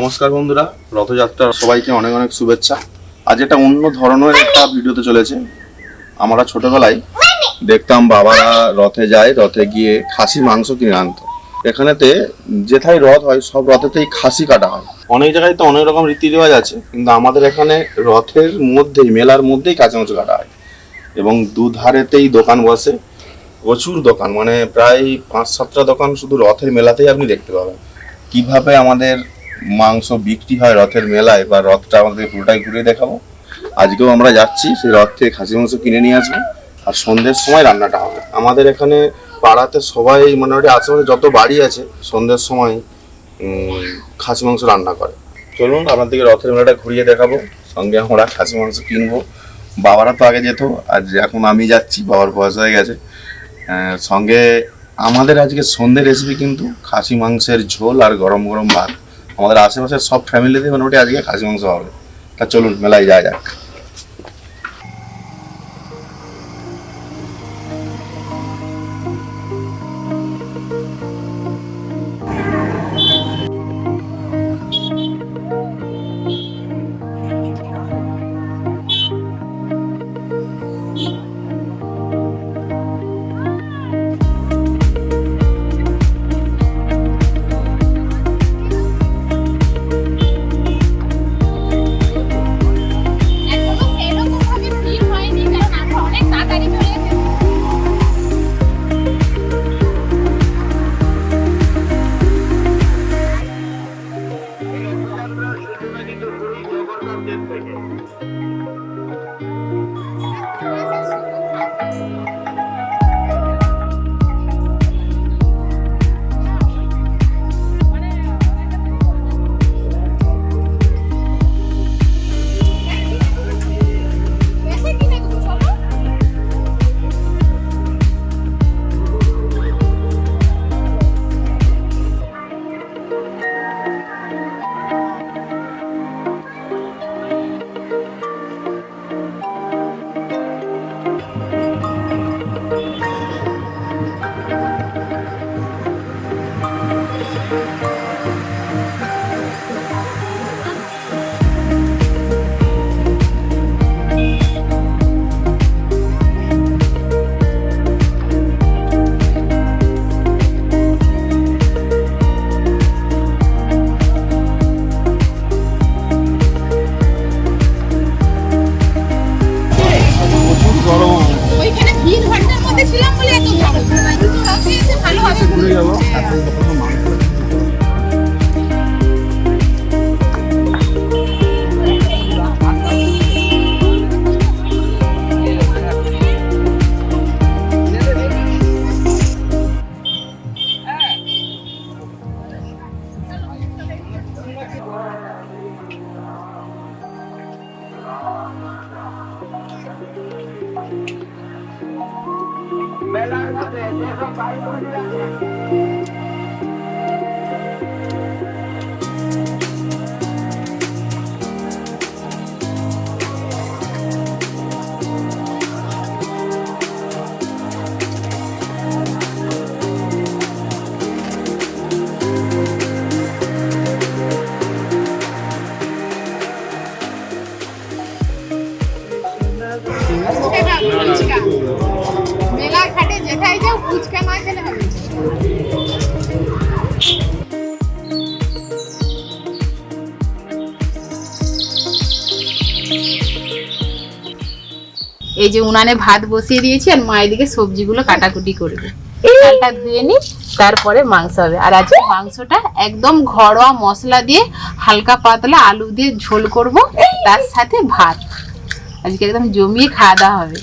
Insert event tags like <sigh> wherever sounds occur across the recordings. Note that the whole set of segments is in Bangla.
নমস্কার বন্ধুরা, রথযাত্রার সবাইকে অনেক অনেক শুভেচ্ছা। আজ এটা অন্য ধরনের একটা ভিডিওতে চলেছে। আমরা ছোটবেলায় দেখতাম বাবারা রথে যায়, রথে গিয়ে খাসি মাংস কিনে আনতো। এখানেতে যেথায় রথ হয়, সব রথেতেই খাসি কাটা হয়। অনেক জায়গায় তো অনেক রকম রীতি রেওয়াজ আছে, কিন্তু আমাদের এখানে রথের মধ্যেই, মেলার মধ্যেই কাঁচা মাংস কাটা হয়। এবং দুধারেতেই দোকান বসে, প্রচুর দোকান। মানে প্রায় পাঁচ সাতটা দোকান শুধু রথের মেলাতেই আপনি দেখতে পাবেন। কীভাবে আমাদের মাংস বিক্রি হয় রথের মেলায়, বা রথটা আমাদের পুরোটাই ঘুরে দেখাবো। আজকেও আমরা যাচ্ছি, সেই রথ থেকে খাসি মাংস কিনে নিয়ে আসব, আর সন্ধ্যের সময় রান্নাটা হবে। আমাদের এখানে পাড়াতে সবাই মোটামুটি আশেপাশে যত বাড়ি আছে, সন্ধ্যের সময় খাসি মাংস রান্না করে। চলুন আপনাদেরকে রথের মেলাটা ঘুরিয়ে দেখাবো, সঙ্গে আমরা খাসি মাংস কিনবো। বাবারা তো আগে যেত আর এখন আমি যাচ্ছি, বাবার বয়স হয়ে গেছে। সঙ্গে আমাদের আজকে সন্ধ্যে রেসিপি কিন্তু খাসি মাংসের ঝোল আর গরম গরম ভাত। আমাদের আশেপাশের সব ফ্যামিলিতে মোটামুটি আজকে খাসি মাংস হবে। তা চলুন মেলায় যাওয়া যাক। ফুচকা খাব, ফুচকা। যাও না খেলে হবে এই যে উনানে ভাত বসিয়ে দিয়েছি আর মা এদিকে সবজিগুলো কাটাকুটি করবে। ধুয়ে নি তারপরে মাংস হবে। আর আজকে মাংসটা একদম ঘরোয়া মশলা দিয়ে হালকা পাতলা আলু দিয়ে ঝোল করব তার সাথে ভাত। আজকে একদম জমিয়ে খাওয়া দাওয়া হবে।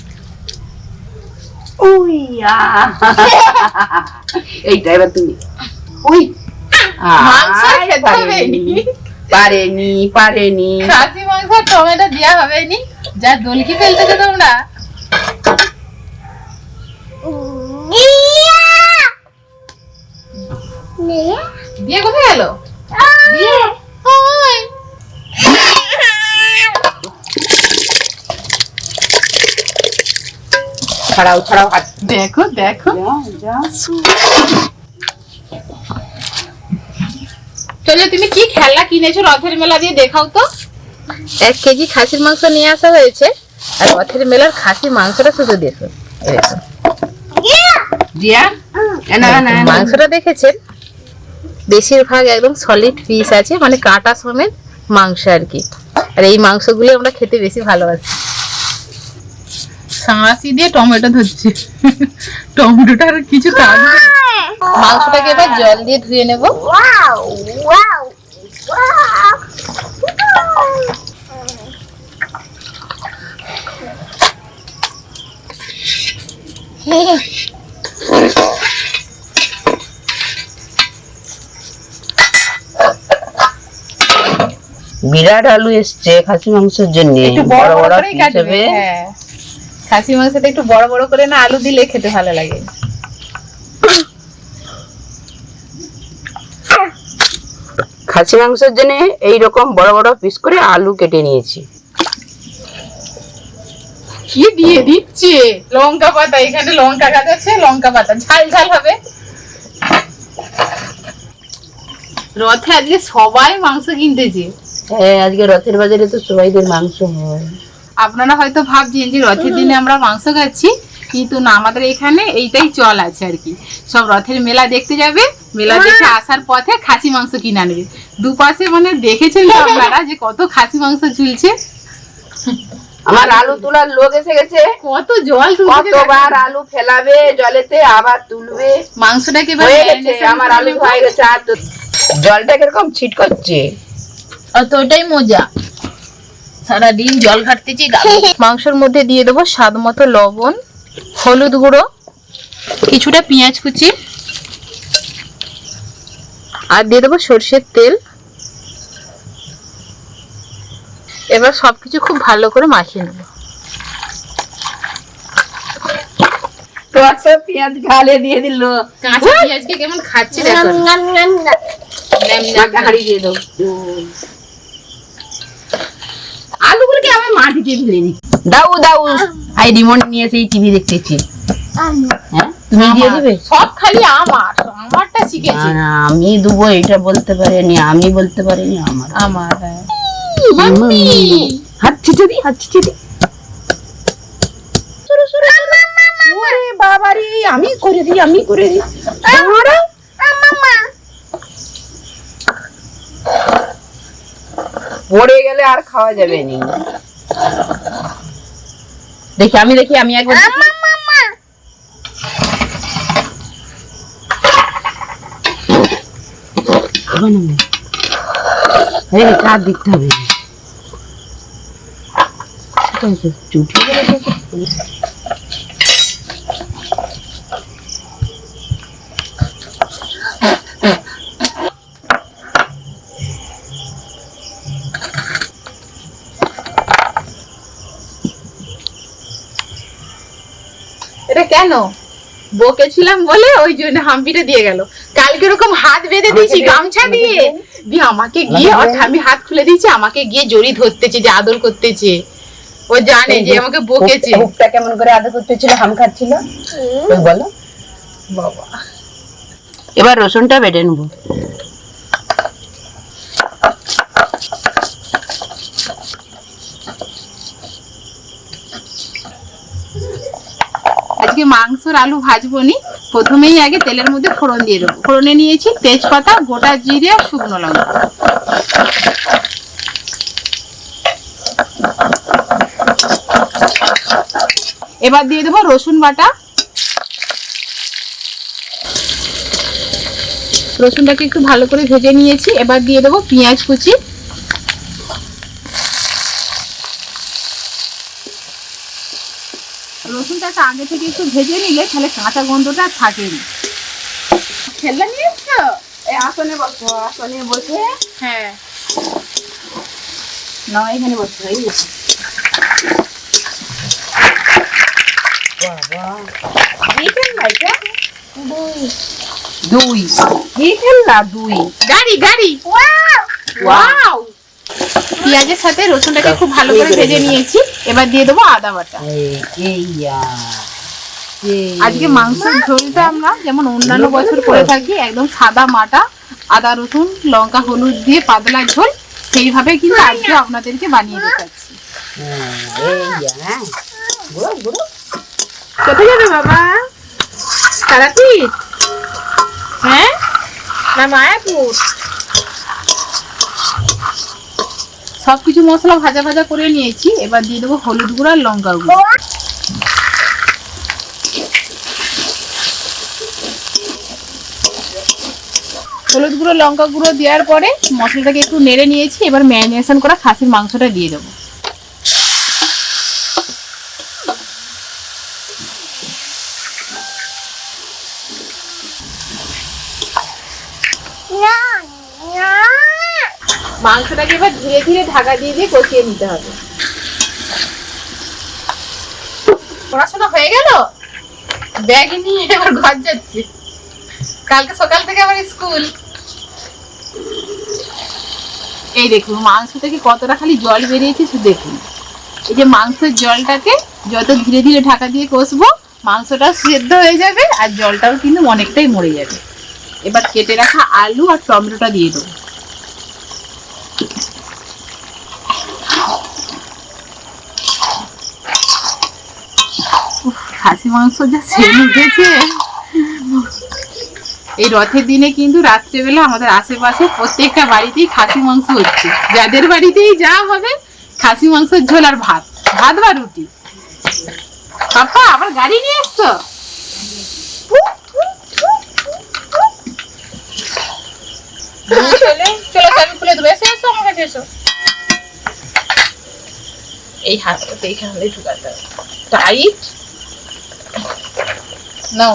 উইয়া এইটা এবার তুমি উই মাংস আর খেতে হবে পারেনি, পারেনি পারেনি খাসি মাংস টমেটো দেওয়া হবে নি যা দলকি ফেলতেছো তোমরা দিয়ে কোথায় গেল দিয়ে ওই। ছাড়াও ছাড়াও হাত দেখো দেখো। চলো তুমি কি খেলনা কিনেছো রথের মেলা দিয়ে দেখাও তো। এক কেজি খাসির মাংস নিয়ে আসা হয়েছে আর রথের মেলার খাসির মাংসটা শুধু দেখো। মাংসটা দেখেছেন? বেশিরভাগ একদম সলিড পিস আছে মানে কাটা সমেত মাংস আর কি। আর এই মাংসগুলো আমরা খেতে বেশি ভালোবাসি। সাঁড়াশি দিয়ে টমেটো ধরছে। টমেটোটার কিছু কাজ মাংসটাকে এবার জল দিয়ে ধুয়ে নেব। বিরাট আলু এসছে খাসি মাংসের জন্য। বড় বড় করে piece কাটবে হবে। হ্যাঁ খাসি মাংসটা একটু বড় বড় করে না আলু দিলে খেতে ভালো লাগে। খাসি মাংসের জন্য এইরকম বড় বড় পিস করে আলু কেটে নিয়েছি। কি দিয়ে দিচ্ছে? লঙ্কা পাতা এখানে লঙ্কা গাছ আছে লঙ্কা পাতা। ঝাল ঝাল হবে। রথে আজকে সবাই মাংস কিনতেছে। হ্যাঁ আজকে রথের বাজারে তো সবাইদের মাংস হয়। আপনারা হয়তো ভাবছেন যে রথের দিনে আমরা মাংস খাচ্ছি কিন্তু না আমাদের এখানে এইটাই চল আছে আর কি। সব রথের মেলা দেখতে যাবে মেলা দেখে আসার পথে খাসি মাংস কিনে আনবে। দুপাশে মানে দেখেছেন তো আপনারা যে কত খাসি মাংস ঝুলছে? আমার আলু তোলার লোক এসে গেছে। কত জল কতবার আলু ফেলাবে জলেতে আবার তুলবে। মাংসটাকে হয়ে আমার আলু। হয়ে গেছে আর জলটা কীরকম ছিট করছে আর তো ওটাই মজা। সারাদিন জল ঘাটতেছি মাংসের মধ্যে দিয়ে দেবো স্বাদ মতো লবণ হলুদ গুঁড়ো কিছুটা পেঁয়াজ কুচি আর দিয়ে দেবো সর্ষের তেল। এবার সবকিছু খুব ভালো করে মাখিয়ে নেব। তো পেঁয়াজ গালে দিয়ে দিল। কাঁচা পেঁয়াজকে কেমন খাচ্ছে দেখো। দিয়ে দাও আলুগুলোকে আমার মাটিতে ফেলে দিই দাও দাও আই রিমোট নিয়ে সেই টিভি দেখতেছি হ্যাঁ? তুমি দিয়ে দিবে? সব খালি আমার আমারটা শিখেছি। না, আমি দেবো এটা বলতে পারিনি আমি বলতে পারিনি আমার। আমার হ্যাঁ। হাত ছিটে দি হাত ছিটে দি। সরো, সরো, সরো। ওরে বাবারে আমি করে দিই আমি করে দিই। আমারও? পড়ে গেলে আর খাওয়া যাবে নি। দেখি আমি দেখি আমি একবার দিকতে হবে চুটি কেন? বকেছিলাম বলে ওই জন্য হাম্পিটা দিয়ে গেল। কালকে এরকম হাত বেঁধে দিয়েছি গামছা দিয়ে। দিয়ে আমাকে গিয়ে ওর ঠামি হাত খুলে দিয়েছে আমাকে গিয়ে জড়ি ধরতেছে যে আদর করতেছে। ও জানে যে আমাকে বকেছে। হুকটা কেমন করে আদর করতেছিল হাম খাচ্ছিল? বলো। বাবা। এবার রসুনটা বেটে নেব। মাংসর আলু ভাজবো নি প্রথমেই আগে তেলের মধ্যে ফোড়ন দিয়ে দেবো। ফোড়নে নিয়েছি তেজপাতা, গোটা জিরে আর শুকনো লঙ্কা। এবার দিয়ে দেবো রসুন বাটা। রসুনটাকে একটু ভালো করে ভেজে নিয়েছি। এবার দিয়ে দেবো পেঁয়াজ কুচি। রসুনটাকে আগে থেকে একটু ভেজে নিলে তাহলে কাঁচা গন্ধটা থাকে নিয়ে এসছো এই আসনে বসো আসনে বসে। হ্যাঁ। না এখানে বসো এই দুই। খেলনা দুই। গাড়ি গাড়ি। ওয়াও। পেঁয়াজের সাথে রসুনটাকে খুব ভালো করে ভেজে নিয়েছি। এবার দিয়ে দেবো আদা বাটা। আজকে মাংসের ঝোলটা আমরা যেমন অন্যান্য বছর করে থাকি একদম সাদা মাটা আদা রসুন লঙ্কা হলুদ দিয়ে পাতলা ঝোল সেইভাবে কিন্তু আজকে আপনাদেরকে বানিয়ে দেখাচ্ছি। কোথায় যাবে বাবা? তারাপীঠ? হ্যাঁ? না মায়াপুর? সবকিছু মশলা ভাজা ভাজা করে নিয়েছি। এবার দিয়ে দেবো হলুদ গুঁড়ো আর লঙ্কা গুঁড়ো। হলুদ গুঁড়ো, লঙ্কা গুঁড়ো দেওয়ার পরে মশলাটাকে একটু নেড়ে নিয়েছি। এবার ম্যারিনেশন করা খাসির মাংসটা দিয়ে দেবো। মাংসটাকে এবার ধীরে ধীরে ঢাকা দিয়ে দিয়ে কষিয়ে নিতে হবে। পড়াশোনা হয়ে গেল? ব্যাগ নিয়ে এবার ঘর যাচ্ছে। কালকে সকাল থেকে আবার স্কুল। এই দেখুন, মাংস থেকে কতটা খালি জল বেরিয়েছে শুধু দেখুন। এই যে মাংসের জলটাকে যত ধীরে ধীরে ঢাকা দিয়ে কষবো মাংসটা সেদ্ধ হয়ে যাবে আর জলটাও কিন্তু অনেকটাই মরে যাবে। এবার কেটে রাখা আলু আর টমেটোটা দিয়ে দেবো। খাসি মাংস যা সেল উঠেছে। এই রথের দিনে কিন্তু রাত্রেবেলা আমাদের আশেপাশে প্রত্যেকটা বাড়িতেই খাসি মাংস হচ্ছে। যাদের বাড়িতেই যা হবে খাসি মাংসের ঝোল আর ভাত। ভাত বা রুটি। পাপা আবার গাড়ি নিয়ে এসছো? এই হাতটাতে এইখানে ঢুকাতে টাইট নাও।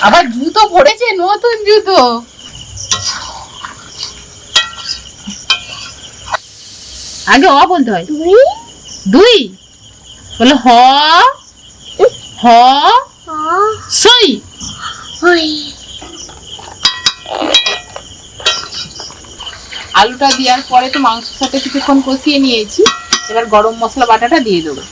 আবার জুতো পড়েছে নতুন জুতো। আগে অ বলতে হয়। দুই। বলো হ। হ। সই। আলুটা দেওয়ার পরে তো মাংসের সাথে কিছুক্ষণ কষিয়ে নিয়েছি। এবার গরম মশলা বাটাটা দিয়ে দেবো।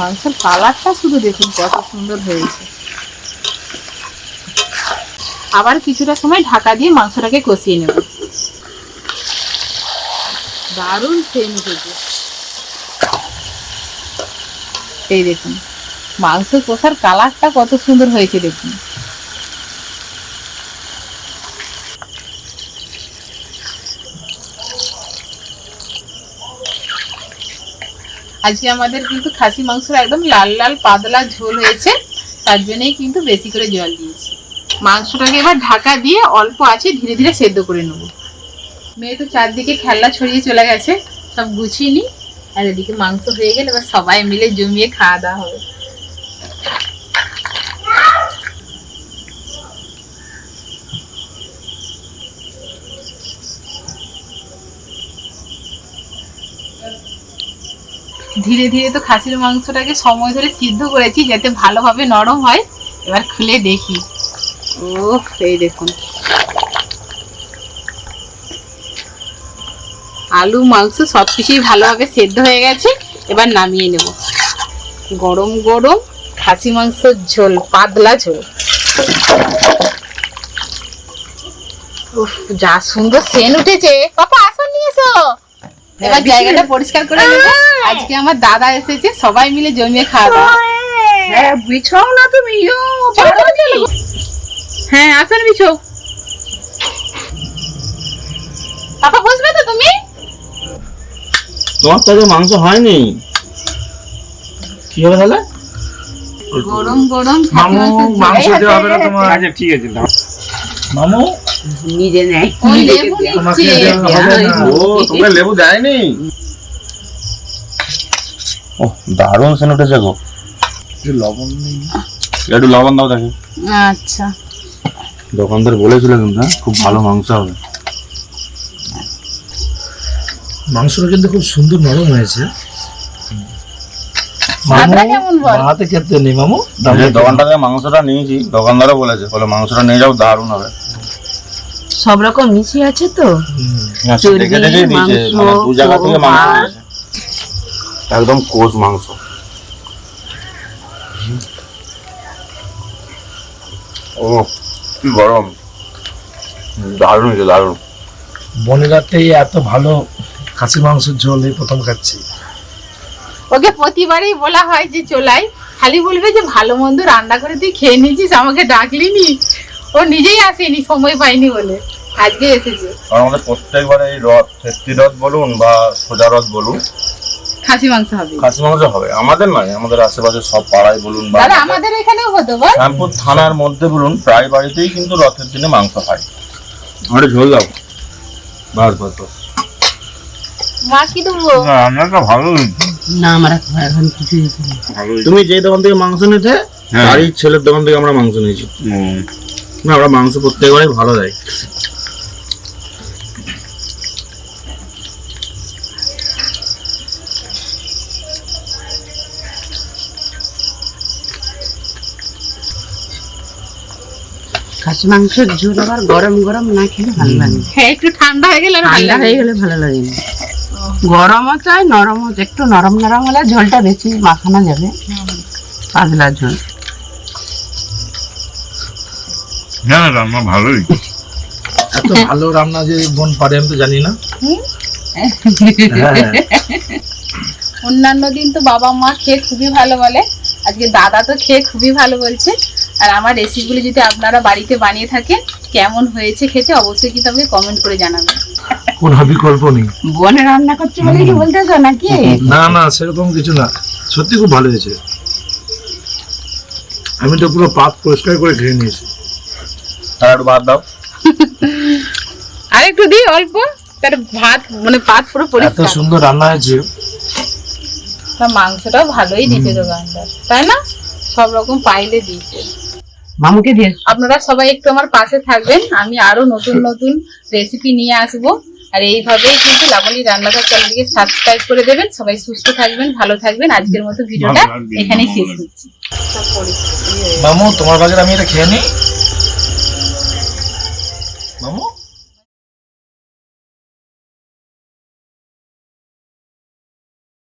মাংসের কালারটা শুধু দেখুন, কত সুন্দর হয়েছে। আবার কিছুটা সময় ঢাকা দিয়ে মাংসটাকে কষিয়ে নেব। দারুণ সেন উঠেছে এই দেখুন মাংস কষার কালারটা কত সুন্দর হয়েছে দেখুন। আজকে আমাদের কিন্তু খাসি মাংসের একদম লাল লাল পাতলা ঝোল হয়েছে, তার জন্যই কিন্তু বেশি করে জল দিয়েছি। মাংসটাকে এবার ঢাকা দিয়ে অল্প আছে ধীরে ধীরে সেদ্ধ করে নেব। মেয়ে তো চারদিকে খেলনা ছড়িয়ে চলে গেছে, সব গুছিয়ে নিই, আর এদিকে মাংস হয়ে গেলে এবার সবাই মিলে জমিয়ে খাওয়া দাওয়া হবে। ধীরে ধীরে তো খাসির মাংসটাকে সময় ধরে সিদ্ধ করেছি যাতে ভালোভাবে নরম হয়। এবার খুলে দেখি। ও এই দেখুন। আলু, মাংস সব কিছুই ভালোভাবে সেদ্ধ হয়ে গেছে। এবার নামিয়ে নেব। গরম গরম খাসি মাংসের ঝোল, পাতলা ঝোল। উফ, যা সুন্দর সেন উঠেছে। পাপা, আসন নিয়ে এসো। এবার জায়গাটা পরিষ্কার করে নেব। আজকে আমার দাদা এসেছে সবাই মিলে জমিয়ে খাওয়া দাওয়া। হ্যাঁ বিছাও না তুমি। হ্যাঁ আসন বিছো পাপা বসবে তো তুমি? তোমার কাছে মাংস হয়নি। কি হবে তাহলে? গরম গরম মামু মাংস দেওয়া হবে না তোমার। আচ্ছা ঠিক আছে মামু? নিজে নেয়। তোমরা লেবু দেয়নি? ও দারুণ সেন উঠেছে গো। একটু লবণ নেই একটু লবণ দাও দেখে। আচ্ছা। দোকানদার বলেছিল কিন্তু হ্যাঁ, খুব ভালো মাংস হবে। মাংসটা কিন্তু খুব সুন্দর নরম হয়েছে। হাতে খেতে নেই মামু? দোকানটা থেকে মাংসটা নিয়েছি দোকানদারও বলেছে বলে মাংসটা নিয়ে যাও দারুণ হবে। সব রকম মিশিয়ে আছে তো। হ্যাঁ, চর্বি, মাংস, মানে একদম কোষ মাংস। ও গরম। দারুণ দারুণ। বনেরাতে এত ভালো খাসি মাংসের ঝোল এই প্রথম খাচ্ছি। ওকে প্রতিবারই বলা হয় যে চলাই। খালি বলবে যে ভালো মন্দ রান্না করে তুই খেয়ে নিয়েছিস আমাকে ডাকলি নি ও নিজেই আসেনি সময় পাইনি বলে। আজকে এসেছে। আর আমাদের প্রত্যেকবার এই রথ ফেস্তি রথ বলুন বা সোজা রথ বলুন খাসি মাংস হবে। খাসি মাংস হবে। আমাদের নয় আমাদের আশেপাশে সব পাড়ায় বলুন বা আমাদের এখানেও হতো বল। শ্যামপুর থানার মধ্যে বলুন প্রায় বাড়িতেই কিন্তু রথের দিনে মাংস খায় আমার ঝোল দাও। বাস বাস বাস। মা কি দেবো? রান্নাটা ভালো না আমার এখন এখন তুমি যে দোকান থেকে মাংস নিতে হ্যাঁ। তারই ছেলের দোকান থেকে আমরা মাংস নিয়েছি। না আমরা মাংস প্রত্যেকবারই ভালো দেয়। খাসি মাংসের ঝোল আবার গরম গরম না খেলে ভালো লাগে হ্যাঁ একটু ঠান্ডা হয়ে গেলে ঠান্ডা হয়ে গেলে ভালো লাগে না। গরমও চাই নরমও একটু নরম নরম হলে ঝোলটা বেশি মাখানো যাবে। পাতলা ঝোল। না রান্না ভালোই এত ভালো রান্না যে বোন পারে আমি তো জানি না। হ্যাঁ অন্যান্য দিন তো বাবা মা খেয়ে খুবই ভালো বলে। আজকে দাদা তো খেয়ে খুবই ভালো বলছে। আর আমার রেসিপিগুলো যদি আপনারা বাড়িতে বানিয়ে থাকেন কেমন হয়েছে খেতে অবশ্যই কিন্তু আমাকে কমেন্ট করে জানাবেন। কোন বিকল্প নেই। বনে রান্না করছে বলে কি বলতেছো নাকি? না না সেরকম কিছু না। সত্যি খুব ভালো হয়েছে। আমি তো পুরো পাত পরিষ্কার করে খেয়ে নিয়েছি। একটু ভাত দাও। আর একটু দিই অল্প? তার ভাত মানে ভাত পুরো এত সুন্দর রান্না হয়েছে। তা মাংসটাও ভালোই দিয়েছে দোকানদার। তাই না? সব রকম পাইলে দিয়েছে। মামুকে দিয়ে আপনারা সবাই একটু আমার পাশে থাকবেন। আমি আরও নতুন <laughs> নতুন রেসিপি নিয়ে আসব। আর এইভাবেই কিন্তু লাবণী রান্নাঘর চ্যানেলটিকে সাবস্ক্রাইব করে দেবেন। সবাই সুস্থ থাকবেন ভালো থাকবেন। আজকের মতো ভিডিওটা এখানেই শেষ করছি। মামু তোমার বাজার আমি এটা খেয়ে নিই? মামু